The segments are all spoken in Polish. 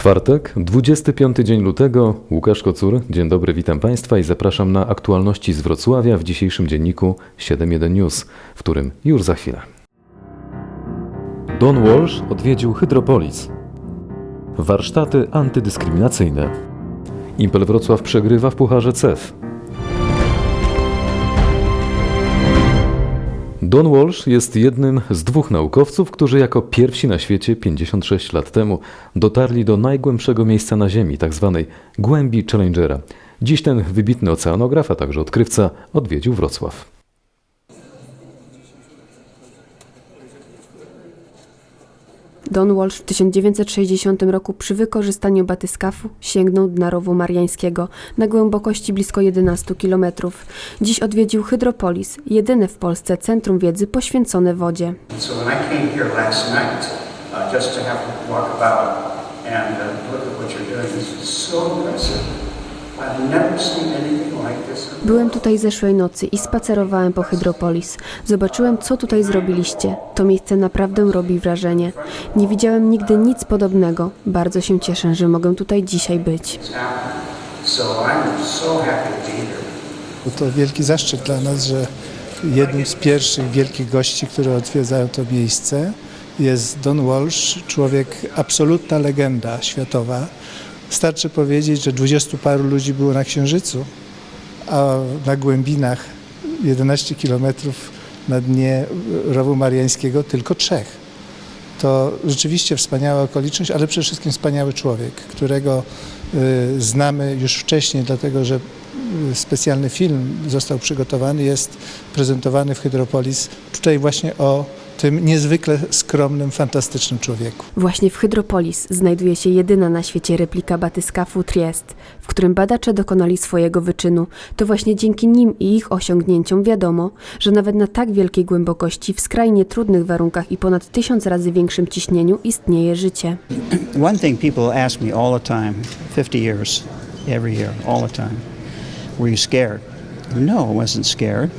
Czwartek, 25 dzień lutego. Łukasz Kocur. Dzień dobry, witam Państwa i zapraszam na aktualności z Wrocławia w dzisiejszym dzienniku 7.1 News, w którym już za chwilę. Don Walsh odwiedził Hydropolis. Warsztaty antydyskryminacyjne. Impel Wrocław przegrywa w Pucharze CEF. Don Walsh jest jednym z dwóch naukowców, którzy jako pierwsi na świecie 56 lat temu dotarli do najgłębszego miejsca na Ziemi, tzw. głębi Challengera. Dziś ten wybitny oceanograf, a także odkrywca odwiedził Wrocław. Don Walsh w 1960 roku przy wykorzystaniu batyskafu sięgnął dna rowu mariańskiego na głębokości blisko 11 km. Dziś odwiedził Hydropolis, jedyne w Polsce centrum wiedzy poświęcone wodzie. So when I came here last night, uh, just to have to walk about and uh, look at what you're doing, this is so impressive. I've never seen anything. Byłem tutaj zeszłej nocy i spacerowałem po Hydropolis. Zobaczyłem, co tutaj zrobiliście. To miejsce naprawdę robi wrażenie. Nie widziałem nigdy nic podobnego. Bardzo się cieszę, że mogę tutaj dzisiaj być. To wielki zaszczyt dla nas, że jednym z pierwszych wielkich gości, które odwiedzają to miejsce jest Don Walsh, człowiek, absolutna legenda światowa. Starczy powiedzieć, że dwudziestu paru ludzi było na Księżycu, a na głębinach 11 kilometrów na dnie rowu mariańskiego tylko trzech. To rzeczywiście wspaniała okoliczność, ale przede wszystkim wspaniały człowiek, którego y, znamy już wcześniej, dlatego że y, specjalny film został przygotowany, jest prezentowany w Hydropolis. Tutaj właśnie o tym niezwykle skromnym, fantastycznym człowieku. Właśnie w Hydropolis znajduje się jedyna na świecie replika batyskafu Triest, w którym badacze dokonali swojego wyczynu. To właśnie dzięki nim i ich osiągnięciom wiadomo, że nawet na tak wielkiej głębokości, w skrajnie trudnych warunkach i ponad tysiąc razy większym ciśnieniu istnieje życie. One thing people ask me all the time, 50 years, every year, all the time, were you scared? No, I wasn't scared.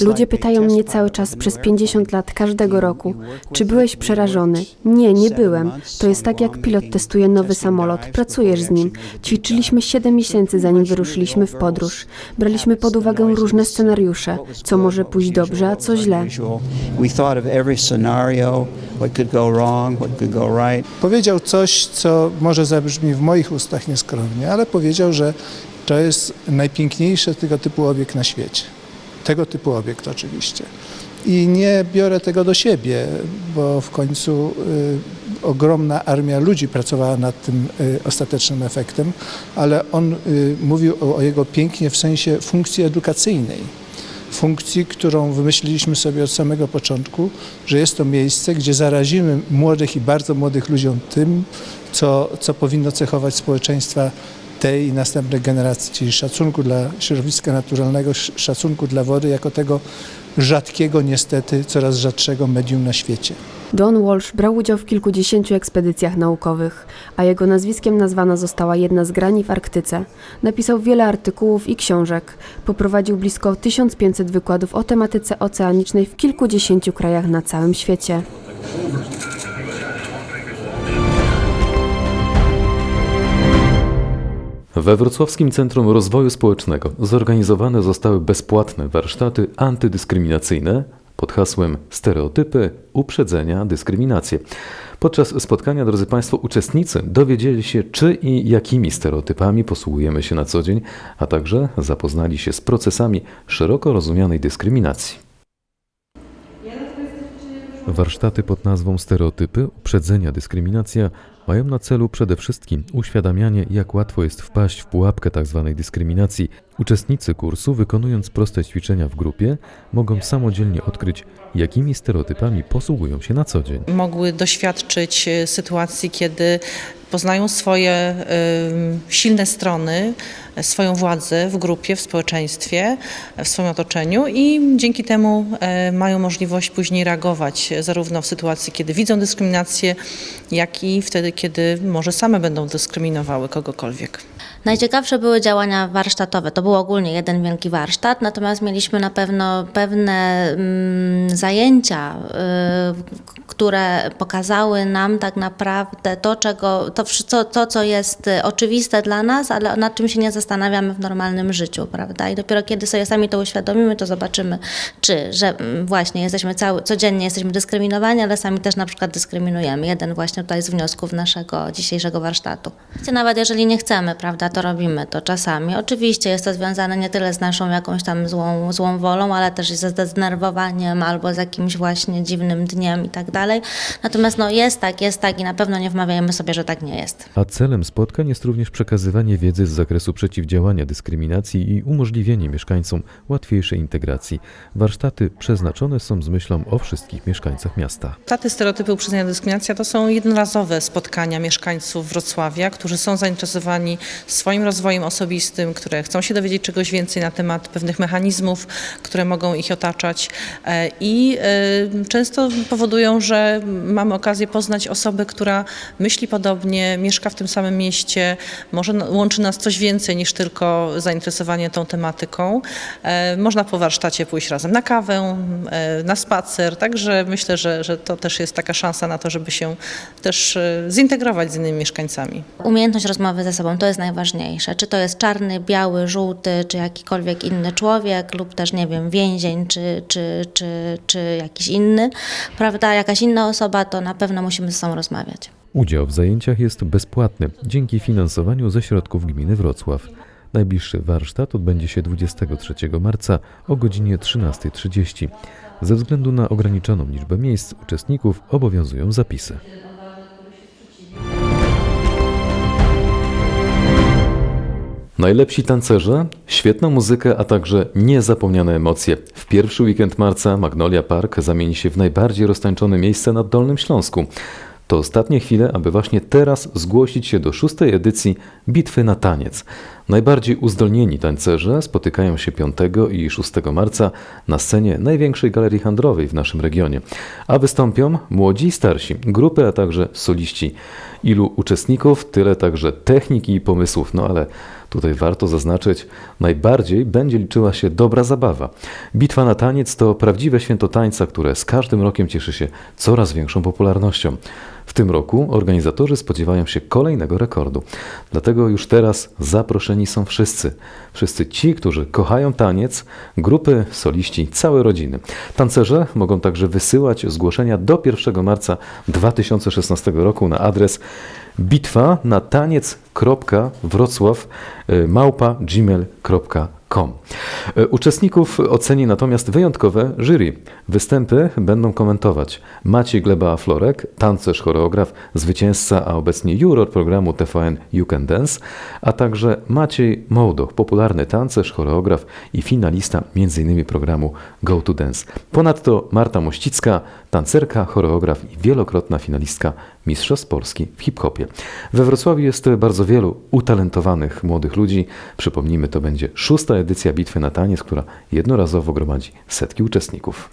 Ludzie pytają mnie cały czas przez new 50 lat każdego roku, czy byłeś przerażony? Nie, nie byłem. To jest tak jak pilot testuje nowy samolot, pracujesz z nim. Ćwiczyliśmy 7 miesięcy zanim wyruszyliśmy w podróż. Braliśmy pod uwagę różne scenariusze, co może pójść dobrze, a co źle. Powiedział coś, co może zabrzmi w moich ustach nieskromnie, ale powiedział, że to jest najpiękniejszy tego typu obiekt na świecie. Tego typu obiekt oczywiście. I nie biorę tego do siebie, bo w końcu y, ogromna armia ludzi pracowała nad tym y, ostatecznym efektem, ale on y, mówił o, o jego pięknie w sensie funkcji edukacyjnej funkcji, którą wymyśliliśmy sobie od samego początku, że jest to miejsce, gdzie zarazimy młodych i bardzo młodych ludziom tym, co, co powinno cechować społeczeństwa tej i następnych generacji, czyli szacunku dla środowiska naturalnego, sz- szacunku dla wody jako tego rzadkiego, niestety coraz rzadszego medium na świecie. Don Walsh brał udział w kilkudziesięciu ekspedycjach naukowych, a jego nazwiskiem nazwana została jedna z grani w Arktyce. Napisał wiele artykułów i książek. Poprowadził blisko 1500 wykładów o tematyce oceanicznej w kilkudziesięciu krajach na całym świecie. We Wrocławskim Centrum Rozwoju Społecznego zorganizowane zostały bezpłatne warsztaty antydyskryminacyjne pod hasłem Stereotypy, uprzedzenia, dyskryminacje. Podczas spotkania, drodzy Państwo, uczestnicy dowiedzieli się, czy i jakimi stereotypami posługujemy się na co dzień, a także zapoznali się z procesami szeroko rozumianej dyskryminacji. Warsztaty pod nazwą Stereotypy, uprzedzenia, dyskryminacja mają na celu przede wszystkim uświadamianie, jak łatwo jest wpaść w pułapkę tzw. dyskryminacji. Uczestnicy kursu, wykonując proste ćwiczenia w grupie, mogą samodzielnie odkryć, jakimi stereotypami posługują się na co dzień. mogły doświadczyć e, sytuacji, kiedy poznają swoje em, silne strony, e, swoją władzę w grupie, w społeczeństwie, w swoim otoczeniu i dzięki temu e, mają możliwość później reagować e, zarówno w sytuacji, kiedy widzą dyskryminację, jak i wtedy, kiedy może same będą dyskryminowały kogokolwiek. Najciekawsze były działania warsztatowe. To był ogólnie jeden wielki warsztat, natomiast mieliśmy na pewno pewne mm, zajęcia, y, które pokazały nam tak naprawdę to, czego, to, co, to, co jest y, oczywiste dla nas, ale nad czym się nie zastanawiamy w normalnym życiu, prawda? I dopiero kiedy sobie sami to uświadomimy, to zobaczymy, czy, że mm, właśnie jesteśmy cały, codziennie jesteśmy dyskryminowani, ale sami też na przykład dyskryminujemy. Jeden właśnie tutaj z wniosków naszego dzisiejszego warsztatu. Nawet jeżeli nie chcemy, prawda, to robimy to czasami. Oczywiście jest to związane nie tyle z naszą jakąś tam złą, złą wolą, ale też i ze zdenerwowaniem albo z jakimś właśnie dziwnym dniem i tak dalej. Natomiast no jest tak, jest tak i na pewno nie wmawiajmy sobie, że tak nie jest. A celem spotkań jest również przekazywanie wiedzy z zakresu przeciwdziałania dyskryminacji i umożliwienie mieszkańcom łatwiejszej integracji. Warsztaty przeznaczone są z myślą o wszystkich mieszkańcach miasta. Taty stereotypy uprzedzenia dyskryminacja to są jednorazowe spotkania mieszkańców Wrocławia, którzy są zainteresowani swoim rozwojem osobistym, które chcą się dowiedzieć czegoś więcej na temat pewnych mechanizmów, które mogą ich otaczać e, i e, często powodują, że mamy okazję poznać osobę, która myśli podobnie, mieszka w tym samym mieście, może łączy nas coś więcej niż tylko zainteresowanie tą tematyką. E, Można po warsztacie pójść razem na kawę, na spacer, także myślę, że, że to też jest taka szansa na to, żeby się też zintegrować z innymi mieszkańcami. Umiejętność rozmowy ze sobą to jest najważniejsze. Czy to jest czarny, biały, żółty, czy jakikolwiek inny człowiek, lub też, nie wiem, więzień, czy, czy, czy, czy jakiś inny, prawda, jakaś inna osoba, to na pewno musimy ze sobą rozmawiać. Udział w zajęciach jest bezpłatny dzięki finansowaniu ze środków gminy Wrocław. Najbliższy warsztat odbędzie się 23 marca o godzinie 13.30. Ze względu na ograniczoną liczbę miejsc uczestników obowiązują zapisy. Najlepsi tancerze, świetna muzyka, a także niezapomniane emocje. W pierwszy weekend marca Magnolia Park zamieni się w najbardziej roztańczone miejsce na Dolnym Śląsku. To ostatnie chwile, aby właśnie teraz zgłosić się do szóstej edycji Bitwy na taniec. Najbardziej uzdolnieni tańcerze spotykają się 5 i 6 marca na scenie największej galerii handlowej w naszym regionie, a wystąpią młodzi i starsi, grupy, a także soliści. Ilu uczestników, tyle także techniki i pomysłów, no ale tutaj warto zaznaczyć, najbardziej będzie liczyła się dobra zabawa. Bitwa na taniec to prawdziwe święto tańca, które z każdym rokiem cieszy się coraz większą popularnością. W tym roku organizatorzy spodziewają się kolejnego rekordu. Dlatego już teraz zaproszeni są wszyscy. Wszyscy ci, którzy kochają taniec, grupy, soliści, całe rodziny. Tancerze mogą także wysyłać zgłoszenia do 1 marca 2016 roku na adres bitwa na taniec.wrocław. Y, Uczestników oceni natomiast wyjątkowe jury. Występy będą komentować Maciej Gleba-Florek, tancerz, choreograf, zwycięzca, a obecnie juror programu TVN You Can Dance, a także Maciej Mołdoch, popularny tancerz, choreograf i finalista m.in. programu Go to Dance. Ponadto Marta Mościcka, tancerka, choreograf i wielokrotna finalistka Mistrzostw Polski w hip-hopie. We Wrocławiu jest bardzo wielu utalentowanych młodych ludzi. Przypomnijmy, to będzie szósta edycja Bitwy na taniec, która jednorazowo gromadzi setki uczestników.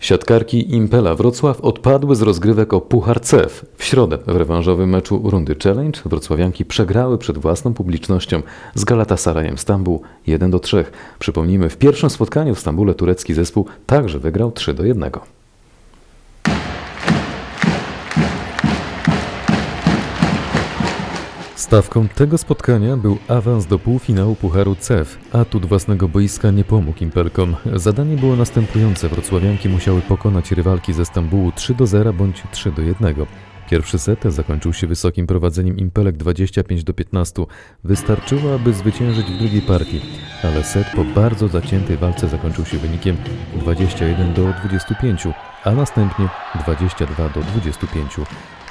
Siatkarki Impela Wrocław odpadły z rozgrywek o Puchar CEF. W środę w rewanżowym meczu rundy Challenge wrocławianki przegrały przed własną publicznością z Galatasarayem Stambuł 1 do 3. Przypomnijmy, w pierwszym spotkaniu w Stambule turecki zespół także wygrał 3 do 1. Stawką tego spotkania był awans do półfinału Pucharu CEF. Atut własnego boiska nie pomógł Impelkom. Zadanie było następujące. Wrocławianki musiały pokonać rywalki ze Stambułu 3 do 0 bądź 3 do 1. Pierwszy set zakończył się wysokim prowadzeniem Impelek 25 do 15. Wystarczyło, aby zwyciężyć w drugiej partii, ale set po bardzo zaciętej walce zakończył się wynikiem 21 do 25, a następnie 22 do 25.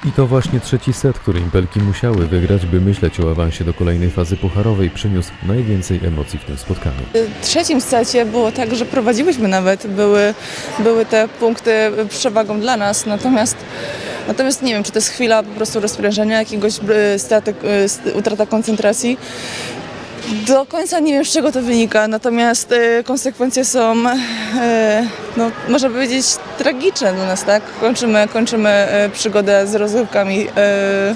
I to właśnie trzeci set, który Impelki musiały wygrać, by myśleć o awansie do kolejnej fazy pucharowej, przyniósł najwięcej emocji w tym spotkaniu. W trzecim secie było tak, że prowadziłyśmy nawet, były, były te punkty przewagą dla nas, natomiast, natomiast nie wiem, czy to jest chwila po prostu rozprężenia, jakiegoś y, straty, st- utrata koncentracji. Do końca nie wiem, z czego to wynika, natomiast e, konsekwencje są, e, no, można powiedzieć, tragiczne dla nas, tak? Kończymy, kończymy e, przygodę z rozgrywkami e,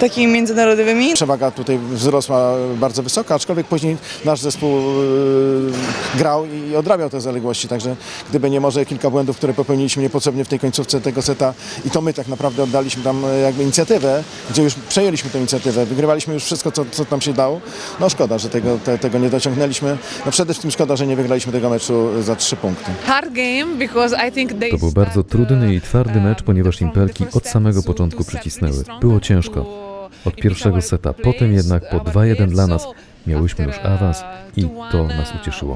takimi międzynarodowymi. Przewaga tutaj wzrosła bardzo wysoka, aczkolwiek później nasz zespół yy, grał i odrabiał te zaległości, także gdyby nie może kilka błędów, które popełniliśmy niepotrzebnie w tej końcówce tego seta i to my tak naprawdę oddaliśmy tam e, jakby inicjatywę, gdzie już przejęliśmy tę inicjatywę, wygrywaliśmy już wszystko, co, co tam się dało. No szkoda, że tego, te, tego nie dociągnęliśmy. No przede wszystkim szkoda, że nie wygraliśmy tego meczu za trzy punkty. hard game because I think they To był bardzo trudny i twardy mecz, ponieważ Impelki od samego początku przycisnęły. Było ciężko. Od pierwszego seta, potem jednak po our 2-1 players. dla nas miałyśmy już awans i 2-1, to nas ucieszyło.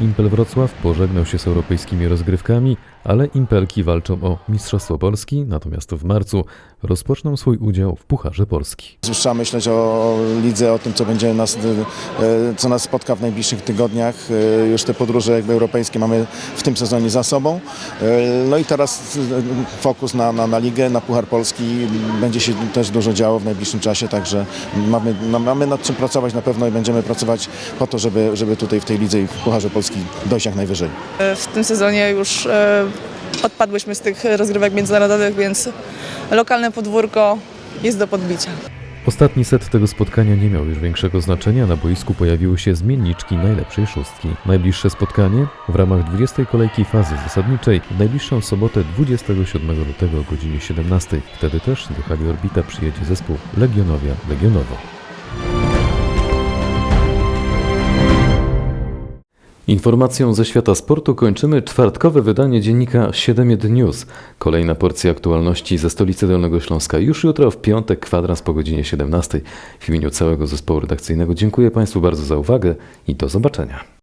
Impel Wrocław pożegnał się z europejskimi rozgrywkami, ale Impelki walczą o Mistrzostwo Polski, natomiast w marcu rozpoczną swój udział w Pucharze Polski. Trzeba myśleć o lidze, o tym, co będzie nas, e, co nas spotka w najbliższych tygodniach. E, Już te podróże jakby europejskie mamy w tym sezonie za sobą. E, No i teraz fokus na, na, na ligę, na Puchar Polski. Będzie się też dużo działo w najbliższym czasie, także mamy, no, mamy nad czym pracować na pewno i będziemy pracować po to, żeby, żeby tutaj w tej lidze i w Pucharze Polski dojść jak najwyżej. W tym sezonie już e, odpadłyśmy z tych rozgrywek międzynarodowych, więc lokalne podwórko jest do podbicia. Ostatni set tego spotkania nie miał już większego znaczenia. Na boisku pojawiły się zmienniczki najlepszej szóstki. Najbliższe spotkanie w ramach 20. kolejki fazy zasadniczej w najbliższą sobotę 27 lutego o godzinie 17. Wtedy też do hali Orbita przyjedzie zespół Legionowia Legionowo. Informacją ze świata sportu kończymy czwartkowe wydanie dziennika 7 News. Kolejna porcja aktualności ze stolicy Dolnego Śląska już jutro w piątek kwadrans po godzinie 17. W imieniu całego zespołu redakcyjnego dziękuję Państwu bardzo za uwagę i do zobaczenia.